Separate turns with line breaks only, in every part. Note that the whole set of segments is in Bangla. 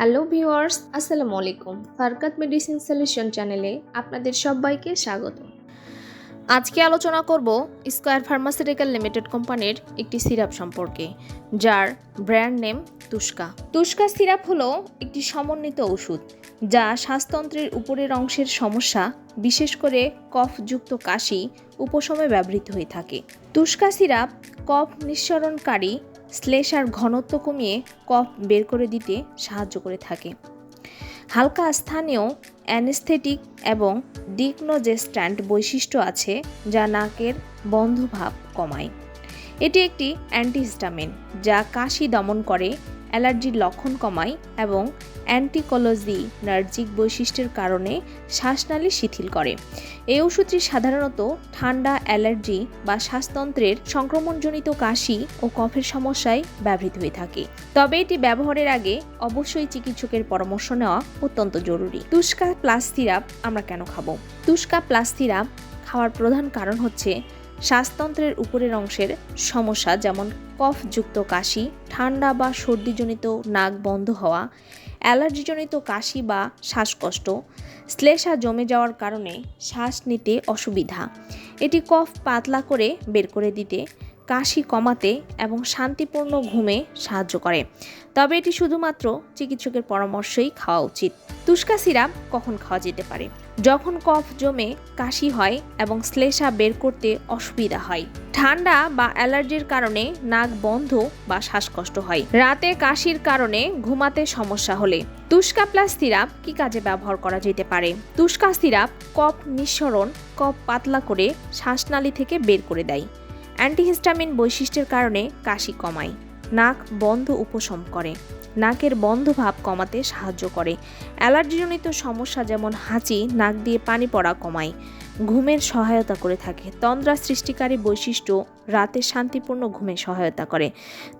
হ্যালো ভিউয়ার্স, আসসালামু আলাইকুম। ফারকাত মেডিসিন সলিউশন চ্যানেলে আপনাদের সবাইকে স্বাগত। আজকে আলোচনা করব স্কয়ার ফার্মাসিউটিক্যাল লিমিটেড কোম্পানির একটি সিরাপ সম্পর্কে, যার brand name Tushka. Tushka syrup হলো একটি সমন্বিত ওষুধ, যা শ্বাসতন্ত্রের উপরের অংশের সমস্যা, বিশেষ করে কফযুক্ত কাশি, উপশমে ব্যবহৃত হয়ে থাকে। তুষ্কা সিরাপ কফ নিঃসরণকারী শ্লেষার ঘনত্ব কমিয়ে কফ বের করে দিতে সাহায্য করে থাকে। হালকা স্থানেও অ্যানেস্থেটিক এবং ডিগনোজেস্ট্যান্ট বৈশিষ্ট্য আছে যা নাকের বন্ধভাব কমায়। এটি একটি অ্যান্টিহিস্টামিন যা কাশি দমন করে অ্যালার্জির লক্ষণ কমায় এবং অ্যান্টিকোলজি নার্জিক বৈশিষ্ট্যের কারণে শ্বাসনালী শিথিল করে। এই ওষুধটি সাধারণত ঠান্ডা, অ্যালার্জি বা শ্বাসতন্ত্রের সংক্রমণজনিত কাশি ও কফের সমস্যায় ব্যবহৃত হয়ে থাকে। তবে এটি ব্যবহারের আগে অবশ্যই চিকিৎসকের পরামর্শ নেওয়া অত্যন্ত জরুরি। তুষ্কা প্লাস সিরাপ আমরা কেন খাব? তুষ্কা প্লাস সিরাপ খাওয়ার প্রধান কারণ হচ্ছে শ্বাসতন্ত্রের উপরের অংশের সমস্যা, যেমন কফযুক্ত কাশি, ঠান্ডা বা সর্দিজনিত নাক বন্ধ হওয়া, অ্যালার্জিজনিত কাশি বা শ্বাসকষ্ট, শ্লেষা জমে যাওয়ার কারণে শ্বাস নিতে অসুবিধা। এটি কফ পাতলা করে বের করে দিতে কাশি কমাতে এবং শান্তিপূর্ণ ঘুমে সাহায্য করে। তবে এটি শুধুমাত্র চিকিৎসকের পরামর্শই খাওয়া উচিত। তুষ্কা সিরাপ কখন খাওয়া যেতে পারে? যখন কফ জমে কাশি হয় এবং শ্লেষা বের করতে অসুবিধা হয়। ঠান্ডা বা অ্যালার্জির কারণে নাক বন্ধ বা শ্বাসকষ্ট হয়। রাতে কাশির কারণে ঘুমাতে সমস্যা হলে তুষ্কা প্লাস সিরাপ কি কাজে ব্যবহার করা যেতে পারে? তুষ্কা সিরাপ কফ নিঃসরণ, কফ পাতলা করে শ্বাসনালী থেকে বের করে দেয়। অ্যান্টিহিস্টামিন বৈশিষ্ট্যের কারণে কাশি কমায়। নাক বন্ধ উপশম করে। নাকের বন্ধ ভাব কমাতে সাহায্য করে। অ্যালার্জিজনিত সমস্যা যেমন হাঁচি, নাক দিয়ে পানি পড়া কমায়। ঘুমের সহায়তা করে থাকে। তন্দ্রা সৃষ্টিকারী বৈশিষ্ট্য, রাতে শান্তিপূর্ণ ঘুমে সহায়তা করে।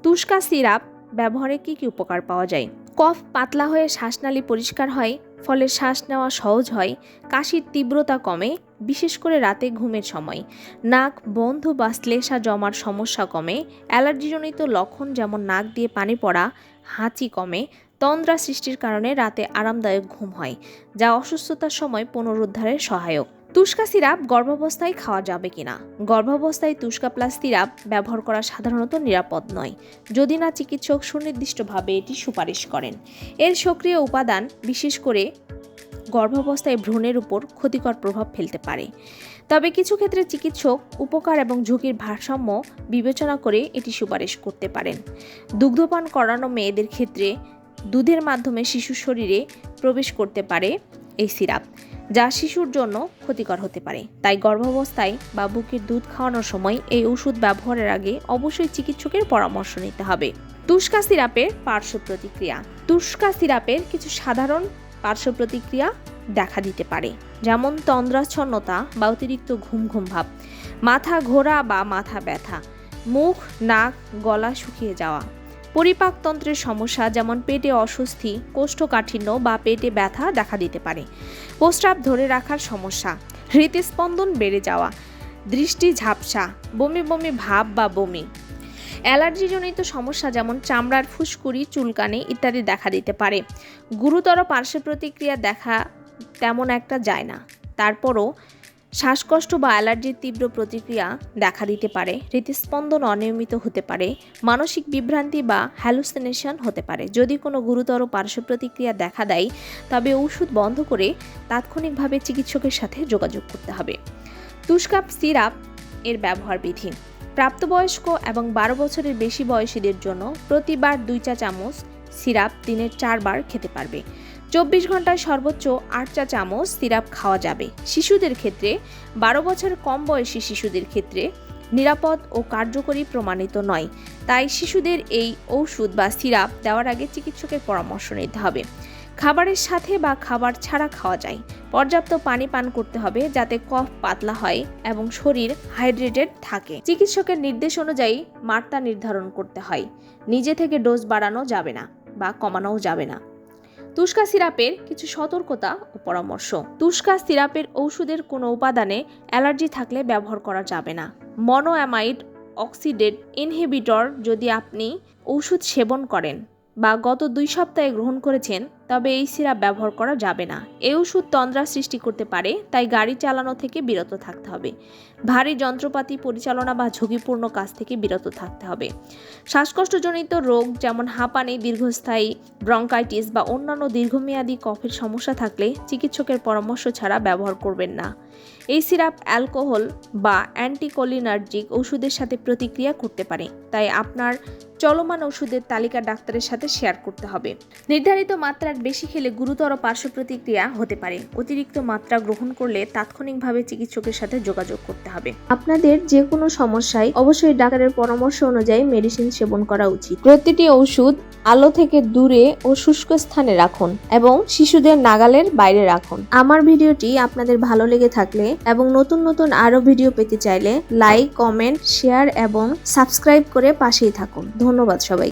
তুষ্কা সিরাপ ব্যবহারে কি কি উপকার পাওয়া যায়? কফ পাতলা হয়ে শ্বাসনালী পরিষ্কার হয়, ফলে শ্বাস নেওয়া সহজ হয়, কাশির তীব্রতা কমে, বিশেষ করে রাতে ঘুমের সময়। নাক বন্ধ বা শ্লেষা জমার সমস্যা কমে, অ্যালার্জিজনিত লক্ষণ যেমন নাক দিয়ে পানি পড়া, হাঁচি কমে, তন্দ্রা সৃষ্টির কারণে রাতে আরামদায়ক ঘুম হয়, যা অসুস্থতার সময় পুনরুদ্ধারের সহায়ক। তুস্কা সিরাপ গর্ভাবস্থায় খাওয়া যাবে কিনা? গর্ভাবস্থায় তুস্কা প্লাস সিরাপ ব্যবহার করা সাধারণত নিরাপদ নয়, যদি না চিকিৎসক সুনির্দিষ্টভাবে এটি সুপারিশ করেন। এর সক্রিয় উপাদান, বিশেষ করে গর্ভাবস্থায় ভ্রূণের উপর ক্ষতিকর প্রভাব ফেলতে পারে। তবে কিছু ক্ষেত্রে চিকিৎসক উপকার এবং ঝুঁকির ভারসাম্য বিবেচনা করে এটি সুপারিশ করতে পারেন। দুগ্ধপান করানো মেয়েদের ক্ষেত্রে দুধের মাধ্যমে শিশুর শরীরে প্রবেশ করতে পারে এই সিরাপ। যা শিশুর জন্য ক্ষতিকর হতে পারে। তাই গর্ভাবস্থায় বা বুকের দুধ খাওয়ানোর সময় এই ওষুধ ব্যবহারের আগে অবশ্যই চিকিৎসকের পরামর্শ নিতে হবে। তুষ্কা সিরাপের পার্শ্ব প্রতিক্রিয়া। তুস্কা সিরাপের কিছু সাধারণ পার্শ্ব প্রতিক্রিয়া দেখা দিতে পারে, যেমন তন্দ্রাচ্ছন্নতা বা অতিরিক্ত ঘুম ঘুম ভাব, মাথা ঘোরা বা মাথা ব্যথা, মুখ, নাক, গলা শুকিয়ে যাওয়া পরিপাকতন্ত্রের সমস্যা যেমন পেটে অস্বস্তি, কোষ্ঠকাঠিন্য বা পেটে ব্যথা দেখা দিতে পারে। প্রস্রাব ধরে রাখার সমস্যা, হৃদস্পন্দন বেড়ে যাওয়া, দৃষ্টি ঝাপসা, বমি বমি ভাব বা বমি। অ্যালার্জিজনিত সমস্যা যেমন চামড়ার ফুসকুড়ি, চুলকানি ইত্যাদি দেখা দিতে পারে। গুরুতর পার্শ্ব প্রতিক্রিয়া দেখা তেমন একটা যায় না। তারপরও শ্বাসকষ্ট বা অ্যালার্জির তীব্র প্রতিক্রিয়া দেখা দিতে পারে। হৃদস্পন্দন অনিয়মিত হতে পারে, মানসিক বিভ্রান্তি বা হ্যালুসিনেশন হতে পারে। যদি কোনো গুরুতর পার্শ্ব প্রতিক্রিয়া দেখা দেয়, তবে ওষুধ বন্ধ করে তাৎক্ষণিকভাবে চিকিৎসকের সাথে যোগাযোগ করতে হবে। তুষ্কাপ সিরাপ এর ব্যবহার বিধি। প্রাপ্তবয়স্ক এবং বারো বছরের বেশি বয়সীদের জন্য প্রতিবার দুই চা চামচ সিরাপ দিনের চারবার খেতে পারবে। চব্বিশ ঘন্টায় সর্বোচ্চ আট চা চামচ সিরাপ খাওয়া যাবে। শিশুদের ক্ষেত্রে বারো বছর কম বয়সী শিশুদের ক্ষেত্রে নিরাপদ ও কার্যকরী প্রমাণিত নয়। তাই শিশুদের এই ঔষধ বা সিরাপ দেওয়ার আগে চিকিৎসকের পরামর্শ নিতে হবে। খাবারের সাথে বা খাবার ছাড়া খাওয়া যায়। পর্যাপ্ত পানি পান করতে হবে যাতে কফ পাতলা হয় এবং শরীর হাইড্রেটেড থাকে। চিকিৎসকের নির্দেশ অনুযায়ী মাত্রা নির্ধারণ করতে হয়। নিজে থেকে ডোজ বাড়ানো যাবে না বা কমানোও যাবে না। তুস্কা সিরাপের কিছু সতর্কতা ও পরামর্শ। তুষ্কা সিরাপের ঔষধের কোনো উপাদানে অ্যালার্জি থাকলে ব্যবহার করা যাবে না। মনোঅ্যামাইড অক্সিডেট ইনহিবিটর যদি আপনি ঔষধ সেবন করেন বা গত দুই সপ্তাহে গ্রহণ করেছেন তবে এই সিরাপ ব্যবহার করা যাবে না। এ ওষুধ তন্দ্রা সৃষ্টি করতে পারে, তাই গাড়ি চালানো থেকে বিরত থাকতে হবে। ভারী যন্ত্রপাতি পরিচালনা বা ঝুঁকিপূর্ণ কাজ থেকে বিরত থাকতে হবে। শ্বাসকষ্টজনিত রোগ যেমন হাঁপানি, দীর্ঘস্থায়ী ব্রঙ্কাইটিস বা অন্যান্য দীর্ঘমেয়াদী কফের সমস্যা থাকলে চিকিৎসকের পরামর্শ ছাড়া ব্যবহার করবেন না। এই সিরাপ অ্যালকোহল বা অ্যান্টিকোলিনার্জিক ওষুধের সাথে প্রতিক্রিয়া করতে পারে, তাই আপনার চলমান ওষুধের তালিকা ডাক্তারের সাথে শেয়ার করতে হবে। নির্ধারিত মাত্রার বেশি খেলে গুরুতর পার্শ্ব প্রতিক্রিয়া হতে পারে। অতিরিক্ত মাত্রা গ্রহণ করলে তাৎক্ষণিকভাবে চিকিৎসকের সাথে যোগাযোগ করতে হবে। আপনাদের যে কোনো সমস্যায় অবশ্যই ডাক্তারের পরামর্শ অনুযায়ী মেডিসিন সেবন করা উচিত। প্রতিটি ওষুধ আলো থেকে দূরে ও শুষ্ক স্থানে রাখুন এবং শিশুদের নাগালের বাইরে রাখুন। আমার ভিডিওটি আপনাদের ভালো লেগে থাকলে এবং নতুন নতুন আরও ভিডিও পেতে চাইলে লাইক কমেন্ট শেয়ার এবং সাবস্ক্রাইব করে পাশেই থাকুন। ধন্যবাদ সবাই